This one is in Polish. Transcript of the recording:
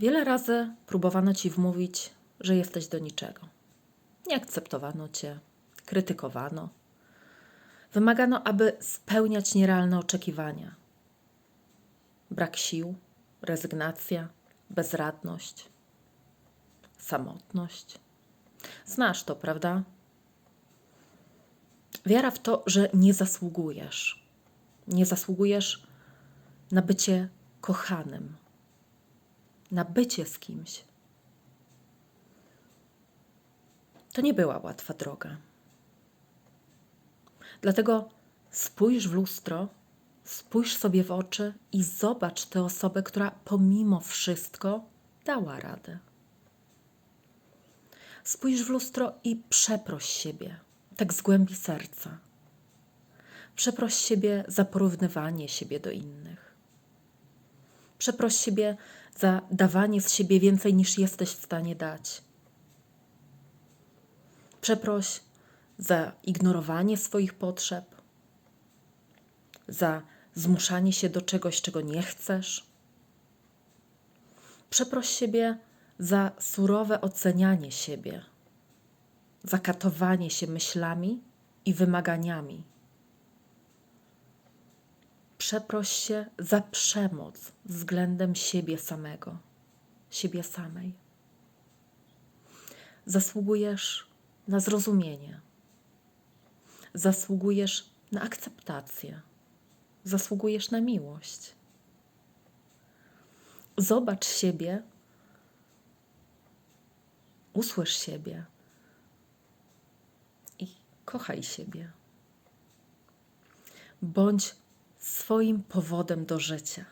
Wiele razy próbowano ci wmówić, że jesteś do niczego. Nie akceptowano cię, krytykowano. Wymagano, aby spełniać nierealne oczekiwania. Brak sił, rezygnacja, bezradność, samotność. Znasz to, prawda? Wiara w to, że nie zasługujesz. Nie zasługujesz na bycie kochanym, na bycie z kimś. To nie była łatwa droga. Dlatego spójrz w lustro, spójrz sobie w oczy i zobacz tę osobę, która pomimo wszystko dała radę. Spójrz w lustro i przeproś siebie, tak z głębi serca. Przeproś siebie za porównywanie siebie do innych. Przeproś siebie za dawanie z siebie więcej niż jesteś w stanie dać. Przeproś za ignorowanie swoich potrzeb, za zmuszanie się do czegoś, czego nie chcesz. Przeproś siebie za surowe ocenianie siebie, za katowanie się myślami i wymaganiami. Przeproś się za przemoc względem siebie samego, siebie samej. Zasługujesz na zrozumienie. Zasługujesz na akceptację. Zasługujesz na miłość. Zobacz siebie, usłysz siebie i kochaj siebie. Bądź swoim powodem do życia.